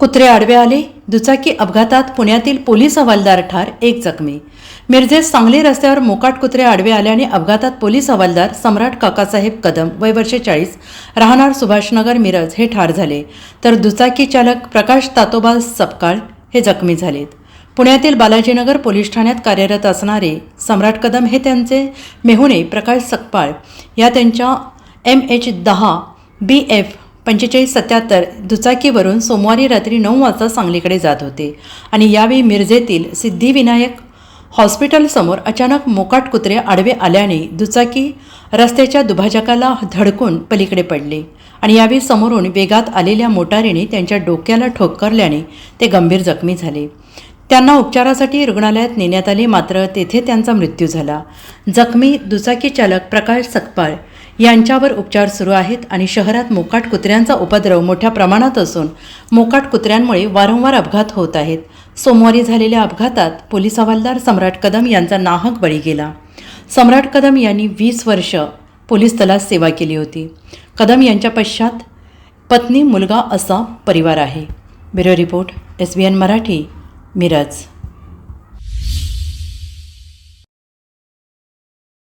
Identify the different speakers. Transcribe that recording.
Speaker 1: कुत्रे आडवे आले दुचाकी अपघातात पुण्यातील पोलीस हवालदार ठार एक जखमी. मिरजेत सांगली रस्त्यावर मोकाट कुत्रे आडवे आल्याने अपघातात पोलीस हवालदार सम्राट काकासाहेब कदम वय वर्षे चाळीस राहणार सुभाषनगर मिरज हे ठार झाले. तर दुचाकी चालक प्रकाश तातोबा सपकाळ हे जखमी झालेत. पुण्यातील बालाजीनगर पोलीस ठाण्यात कार्यरत असणारे सम्राट कदम हे त्यांचे मेहुणे प्रकाश सकपाळ या त्यांच्या एम एच दहा बी एफ पंचेचाळीस सत्याहत्तर दुचाकीवरून सोमवारी रात्री नऊ वाजता सांगलीकडे जात होते. आणि यावेळी मिरजेतील सिद्धिविनायक हॉस्पिटलसमोर अचानक मोकाट कुत्रे आडवे आल्याने दुचाकी रस्त्याच्या दुभाजकाला धडकून पलीकडे पडले. आणि यावेळी समोरून वेगात आलेल्या मोटारीने त्यांच्या डोक्याला ठोकरल्याने ते गंभीर जखमी झाले. त्यांना उपचारासाठी रुग्णालयात नेण्यात आले मात्र तेथे त्यांचा मृत्यू झाला. जखमी दुचाकी चालक प्रकाश सकपाळ यांच्यावर उपचार सुरू आहेत आणि शहरात मोकाट कुत्र्यांचा उपद्रव मोठ्या प्रमाणात असून मोकाट कुत्र्यांमुळे वारंवार अपघात होत आहेत. सोमवारी झालेल्या अपघातात पोलीस हवालदार सम्राट कदम यांचा नाहक बळी गेला. सम्राट कदम यांनी वीस वर्ष पोलीस दलात सेवा केली होती. कदम यांच्या पश्चात पत्नी मुलगा असा परिवार आहे. Bureau report S B N Marathi Miraj.